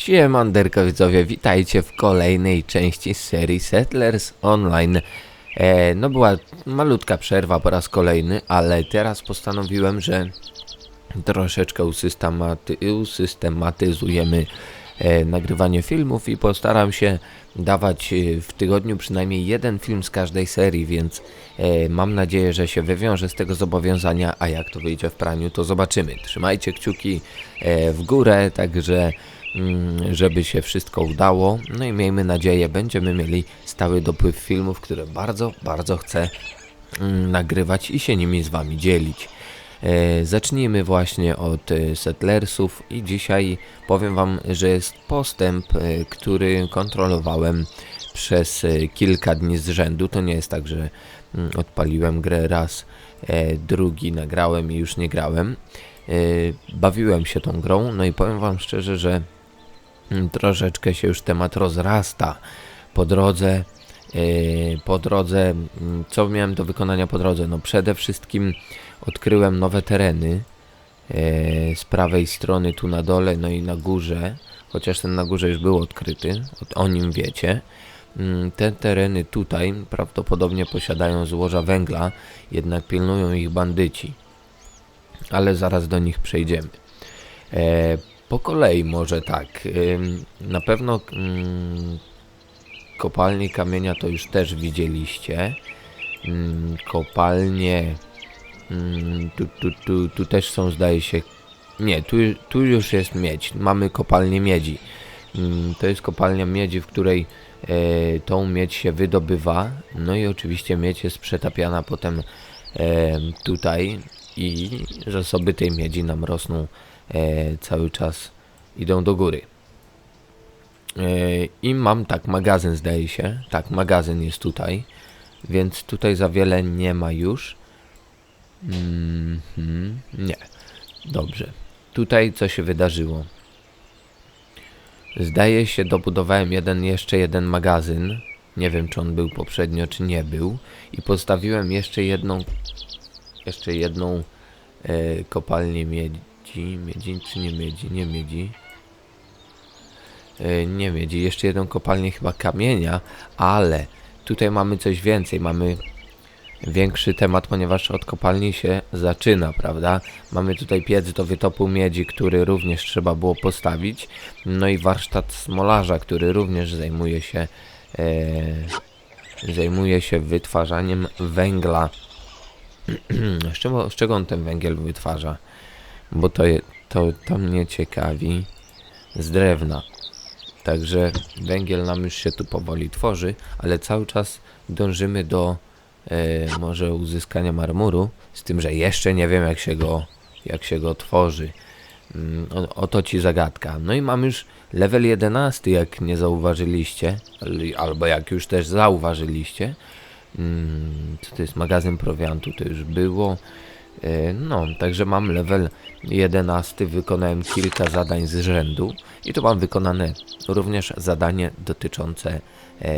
Siemanderko widzowie, witajcie w kolejnej części serii Settlers Online. E, no była malutka przerwa po raz kolejny, ale teraz postanowiłem, że troszeczkę usystematy, usystematyzujemy e, nagrywanie filmów i postaram się dawać e, w tygodniu przynajmniej jeden film z każdej serii, więc e, mam nadzieję, że się wywiążę z tego zobowiązania, a jak to wyjdzie w praniu, to zobaczymy. Trzymajcie kciuki e, w górę, także żeby się wszystko udało. No i miejmy nadzieję, będziemy mieli stały dopływ filmów, które bardzo, bardzo chcę mm, nagrywać i się nimi z Wami dzielić. E, zacznijmy właśnie od e, Settlersów i dzisiaj powiem Wam, że jest postęp, e, który kontrolowałem przez kilka dni z rzędu. To nie jest tak, że mm, odpaliłem grę raz, drugi nagrałem i już nie grałem. Bawiłem się tą grą, no i powiem Wam szczerze, że mm, troszeczkę się już temat rozrasta. Po drodze, e, po drodze, mm, co miałem do wykonania po drodze? No przede wszystkim odkryłem nowe tereny e, z prawej strony tu na dole, no i na górze, chociaż ten na górze już był odkryty, o, nim wiecie. Mm, Te tereny tutaj prawdopodobnie posiadają złoża węgla, jednak pilnują ich bandyci. Ale zaraz do nich przejdziemy. Po kolei może tak. Na pewno kopalnie kamienia to już też widzieliście. Kopalnie tu, tu, tu, tu też są zdaje się nie, tu, tu już jest miedź. Mamy kopalnię miedzi. To jest kopalnia miedzi, w której e, tą miedź się wydobywa. No i oczywiście miedź jest przetapiana potem e, tutaj i zasoby tej miedzi nam rosną cały czas, idą do góry. E, I mam tak, magazyn zdaje się. Tak, magazyn jest tutaj. Więc tutaj za wiele nie ma już. Mhm, nie. Dobrze. Tutaj co się wydarzyło? Zdaje się, dobudowałem jeden, jeszcze jeden magazyn. Nie wiem, czy on był poprzednio, czy nie był. I postawiłem jeszcze jedną, jeszcze jedną e, kopalnię miedzi. Miedzi, czy nie miedzi? Nie miedzi. E, nie miedzi. Jeszcze jedną kopalnię chyba kamienia, ale tutaj mamy coś więcej. Mamy większy temat, ponieważ od kopalni się zaczyna, prawda? Mamy tutaj piec do wytopu miedzi, który również trzeba było postawić. No i warsztat smolarza, który również zajmuje się e, zajmuje się wytwarzaniem węgla. z, czego, z czego on ten węgiel wytwarza? Bo to, je, to, to mnie ciekawi. Z drewna. Także węgiel nam już się tu powoli tworzy, ale cały czas dążymy do e, może uzyskania marmuru, z tym, że jeszcze nie wiem jak się go, jak się go tworzy. Mm, o, oto ci zagadka. No i mam już level 11, jak nie zauważyliście, al- albo jak już też zauważyliście. Mm, Co to jest? Magazyn prowiantu to już było. E, No, także mam level 11, wykonałem kilka zadań z rzędu i tu mam wykonane również zadanie dotyczące e,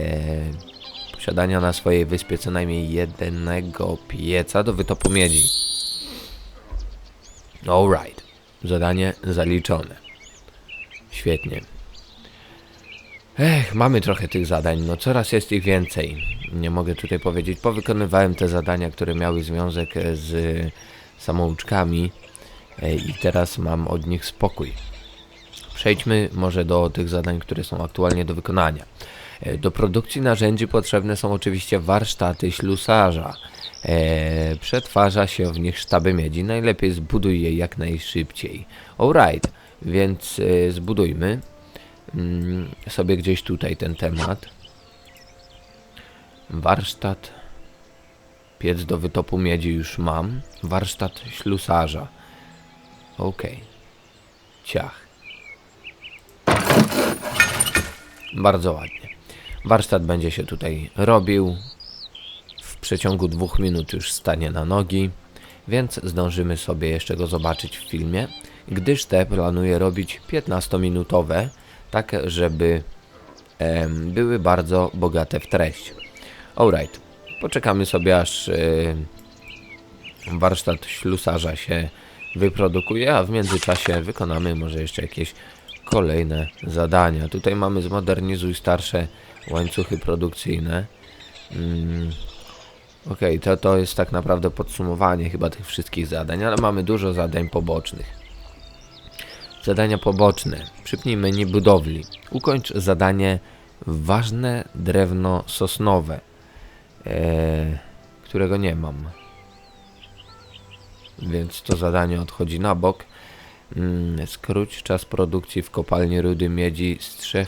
posiadania na swojej wyspie co najmniej jednego pieca do wytopu miedzi. Alright, zadanie zaliczone. Świetnie. Ech, mamy trochę tych zadań, no coraz jest ich więcej. Nie mogę tutaj powiedzieć. Powykonywałem te zadania, które miały związek z samouczkami e, i teraz mam od nich spokój. Przejdźmy może do tych zadań, które są aktualnie do wykonania. E, Do produkcji narzędzi potrzebne są oczywiście warsztaty ślusarza. E, przetwarza się w nich sztaby miedzi. Najlepiej zbuduj je jak najszybciej. Alright, więc zbudujmy mm, sobie gdzieś tutaj ten temat. Warsztat. Piec do wytopu miedzi już mam. Warsztat ślusarza. Okej. Ciach. Bardzo ładnie. Warsztat będzie się tutaj robił. W przeciągu dwóch minut już stanie na nogi, więc zdążymy sobie jeszcze go zobaczyć w filmie, gdyż te planuję robić 15-minutowe, tak żeby były bardzo bogate w treść. Alright, poczekamy sobie aż e, warsztat ślusarza się wyprodukuje, a w międzyczasie wykonamy może jeszcze jakieś kolejne zadania. Tutaj mamy zmodernizuj starsze łańcuchy produkcyjne. Mm. Okej, to, to jest tak naprawdę podsumowanie chyba tych wszystkich zadań, ale mamy dużo zadań pobocznych. Zadania poboczne. Przypnij menu budowli. Ukończ zadanie ważne drewno sosnowe, e, którego nie mam. Więc to zadanie odchodzi na bok. Mm, skróć czas produkcji w kopalni rudy miedzi z 3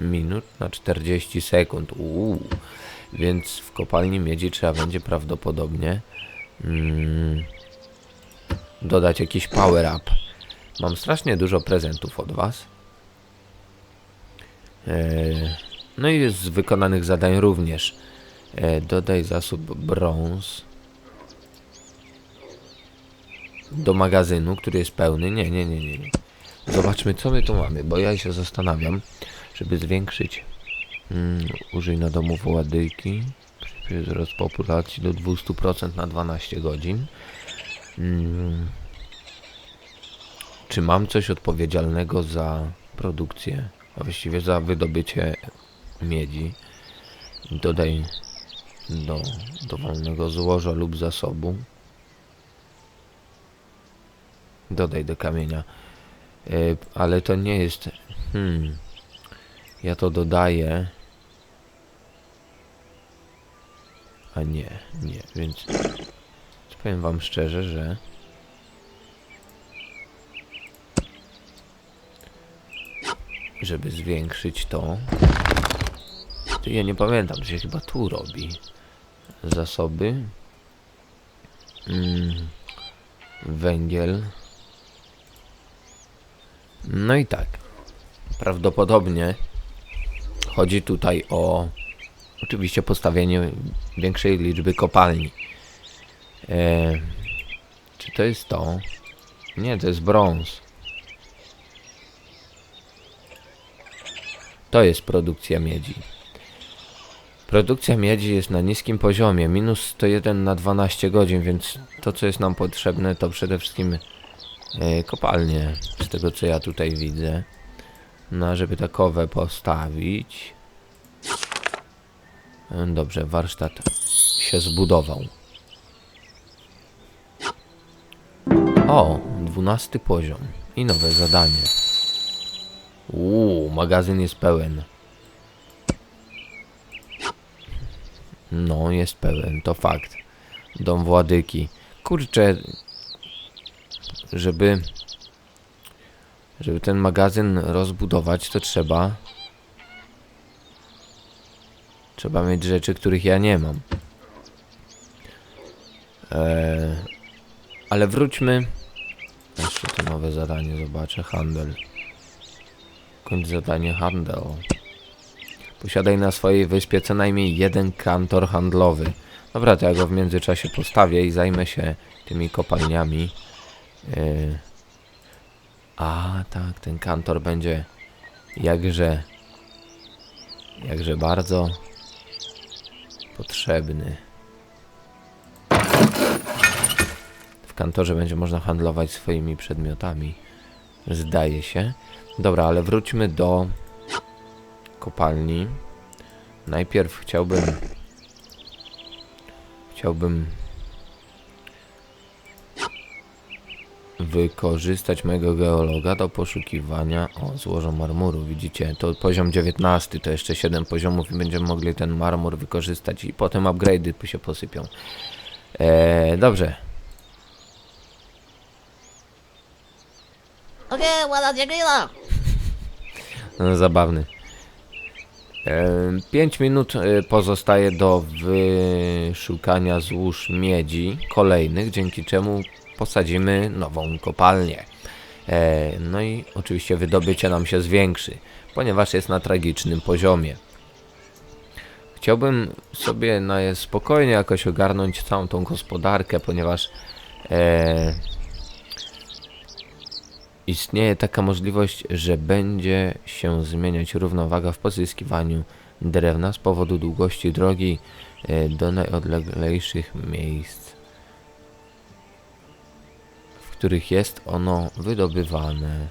minut na 40 sekund. Uuu. Więc w kopalni miedzi trzeba będzie prawdopodobnie mm, dodać jakiś power up. Mam strasznie dużo prezentów od Was. Eee, no i z wykonanych zadań również. Eee, dodaj zasób brąz do magazynu, który jest pełny. Nie, nie, nie, nie. Zobaczmy, co my tu mamy, bo ja się zastanawiam, żeby zwiększyć. Mm, użyj na domu. Przyspiesz wzrost populacji do 200% na 12 godzin. Mm. Czy mam coś odpowiedzialnego za produkcję, a właściwie za wydobycie miedzi? Dodaj do dowolnego złoża lub zasobu. Dodaj do kamienia. E, ale to nie jest. Hmm. Ja to dodaję. A nie, nie, więc powiem wam szczerze, że żeby zwiększyć to ja nie pamiętam, że się chyba tu robi zasoby. Mm, węgiel. No i tak. Prawdopodobnie chodzi tutaj o oczywiście postawienie większej liczby kopalni. E, czy to jest to? nie, to jest brąz. To jest produkcja miedzi. Produkcja miedzi jest na niskim poziomie, minus 101 na 12 godzin, więc to co jest nam potrzebne to przede wszystkim e, kopalnie, z tego co ja tutaj widzę. No, żeby takowe postawić. E, Dobrze, warsztat się zbudował. O, 12 poziom i nowe zadanie. Uuu, magazyn jest pełen. No, jest pełen, to fakt. Dom Władyki. Kurczę, żeby żeby ten magazyn rozbudować, to trzeba trzeba mieć rzeczy, których ja nie mam. Eee, ale wróćmy. Jeszcze to nowe zadanie zobaczę. Handel. Kończ zadanie handel. Posiadaj na swojej wyspie co najmniej jeden kantor handlowy. Dobra, to ja go w międzyczasie postawię i zajmę się tymi kopalniami. Yy. A, tak, ten kantor będzie jakże, jakże bardzo potrzebny. W kantorze będzie można handlować swoimi przedmiotami. Zdaje się. Dobra, ale wróćmy do kopalni. Najpierw chciałbym chciałbym wykorzystać mojego geologa do poszukiwania o złoża marmuru. Widzicie, to poziom 19, to jeszcze 7 poziomów i będziemy mogli ten marmur wykorzystać i potem upgrade'y się posypią. Eee, dobrze, Okej, ładna dziękuję. No, zabawny. 5 minut e, pozostaje do wyszukania złóż miedzi kolejnych, dzięki czemu posadzimy nową kopalnię. E, No i oczywiście wydobycie nam się zwiększy, ponieważ jest na tragicznym poziomie. Chciałbym sobie na spokojnie jakoś ogarnąć całą tą gospodarkę, ponieważ e, Istnieje taka możliwość, że będzie się zmieniać równowaga w pozyskiwaniu drewna z powodu długości drogi e, do najodleglejszych miejsc, w których jest ono wydobywane.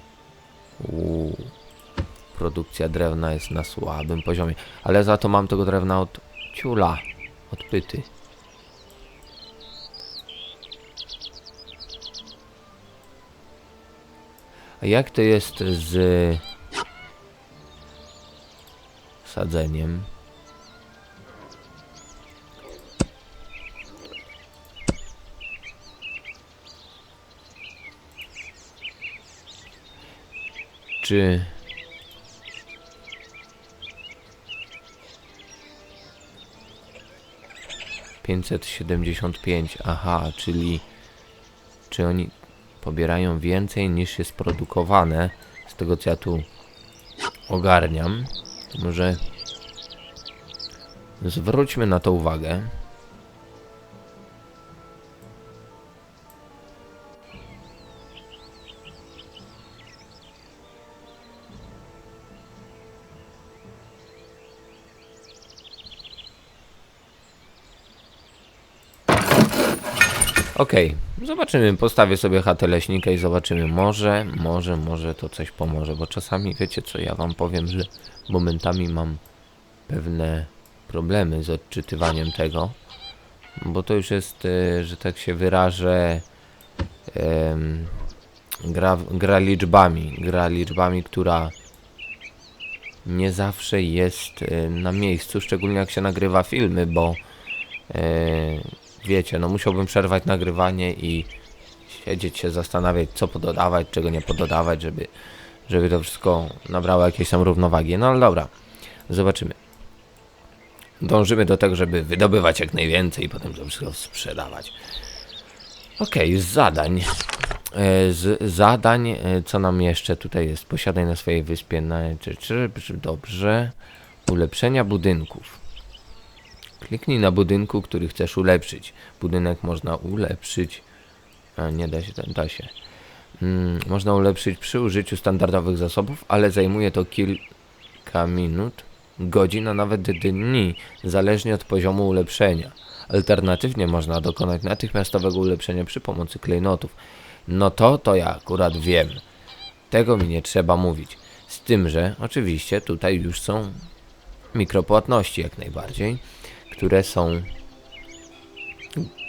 Uuu. Produkcja drewna jest na słabym poziomie. Ale za to mam tego drewna od ciula. Od pyty. A jak to jest z sadzeniem? Czy pięćset siedemdziesiąt pięć? Aha, czyli czy oni pobierają więcej niż jest produkowane? Z tego co ja tu ogarniam, może zwróćmy na to uwagę. Okej, zobaczymy. Postawię sobie chatę leśnika i zobaczymy. Może, może, może to coś pomoże, bo czasami wiecie co, ja wam powiem, że momentami mam pewne problemy z odczytywaniem tego, bo to już jest, e, że tak się wyrażę, gra, gra liczbami, gra liczbami, która nie zawsze jest e, na miejscu, szczególnie jak się nagrywa filmy, bo e, wiecie, no musiałbym przerwać nagrywanie i siedzieć się zastanawiać, co pododawać, czego nie pododawać, żeby, żeby to wszystko nabrało jakieś tam równowagi. No ale dobra, zobaczymy. Dążymy do tego, żeby wydobywać jak najwięcej i potem to wszystko sprzedawać. Okej, z zadań. E, Z zadań, e, co nam jeszcze tutaj jest? Posiadaj na swojej wyspie na czy, czy dobrze. Ulepszenia budynków. Kliknij na budynku, który chcesz ulepszyć. Budynek można ulepszyć. A nie da się, da się. Mm, można ulepszyć przy użyciu standardowych zasobów, ale zajmuje to kilka minut, godzin, a nawet dni, zależnie od poziomu ulepszenia. Alternatywnie można dokonać natychmiastowego ulepszenia przy pomocy klejnotów. No to to ja akurat wiem. Tego mi nie trzeba mówić. Z tym, że oczywiście tutaj już są mikropłatności jak najbardziej, które są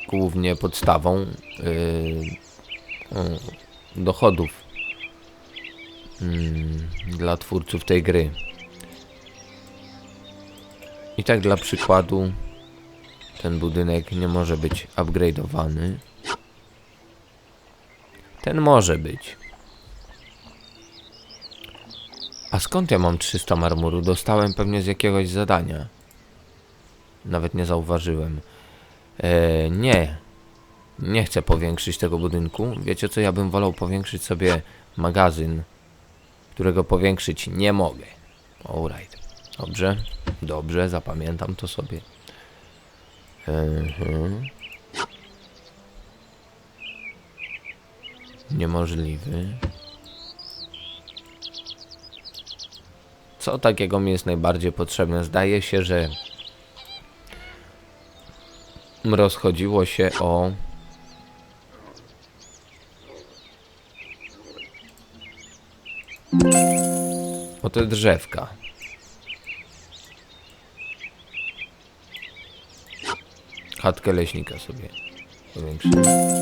głównie podstawą yy, dochodów mm, dla twórców tej gry. I tak dla przykładu ten budynek nie może być upgrade'owany. Ten może być. A skąd ja mam 300 marmuru? Dostałem pewnie z jakiegoś zadania. Nawet nie zauważyłem. E, nie. Nie chcę powiększyć tego budynku. Wiecie co? Ja bym wolał powiększyć sobie magazyn, którego powiększyć nie mogę. Alright. Dobrze. Dobrze, zapamiętam to sobie. Mhm. Niemożliwy. Co takiego mi jest najbardziej potrzebne? Zdaje się, że rozchodziło się o o te drzewka. Chatkę leśnika sobie powiększymy.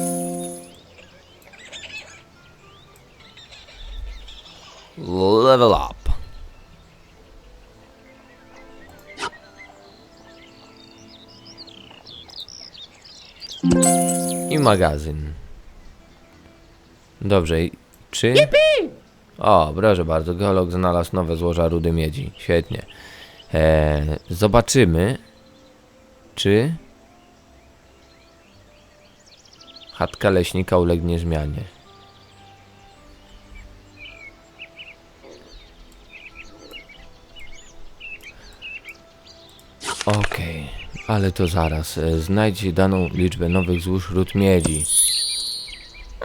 Level I magazyn. Dobrze, i czy... O, proszę bardzo, geolog znalazł nowe złoża rudy miedzi. Świetnie. Eee, zobaczymy, czy chatka leśnika ulegnie zmianie. Okej, ale to zaraz. E, znajdź daną liczbę nowych złóż ród miedzi.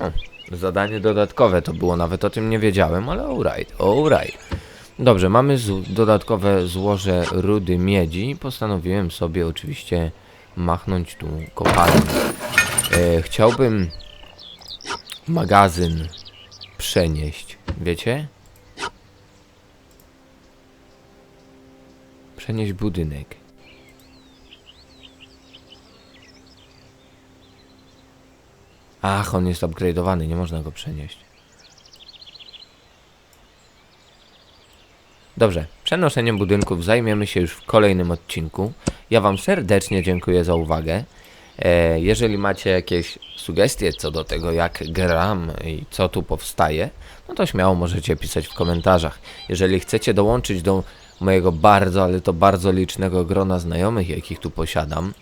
E, zadanie dodatkowe to było, nawet o tym nie wiedziałem, ale alright, alright. Dobrze, mamy dodatkowe złoże rudy miedzi. Postanowiłem sobie oczywiście machnąć tu kopalnię. E, chciałbym magazyn przenieść, wiecie? Przenieść budynek. Ach, on jest upgrade'owany, nie można go przenieść. Dobrze, przenoszeniem budynków zajmiemy się już w kolejnym odcinku. Ja Wam serdecznie dziękuję za uwagę. E, jeżeli macie jakieś sugestie co do tego, jak gram i co tu powstaje, no to śmiało możecie pisać w komentarzach. Jeżeli chcecie dołączyć do mojego bardzo, ale to bardzo licznego grona znajomych, jakich tu posiadam,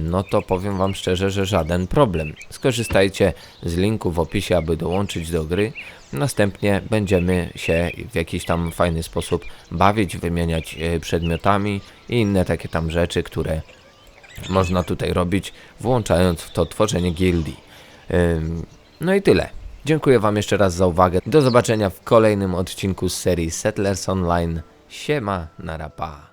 no to powiem Wam szczerze, że żaden problem. Skorzystajcie z linku w opisie, aby dołączyć do gry. Następnie będziemy się w jakiś tam fajny sposób bawić, wymieniać e, przedmiotami i inne takie tam rzeczy, które można tutaj robić, włączając w to tworzenie gildii. No i tyle. Dziękuję Wam jeszcze raz za uwagę. Do zobaczenia w kolejnym odcinku z serii Settlers Online. Siema, narapa.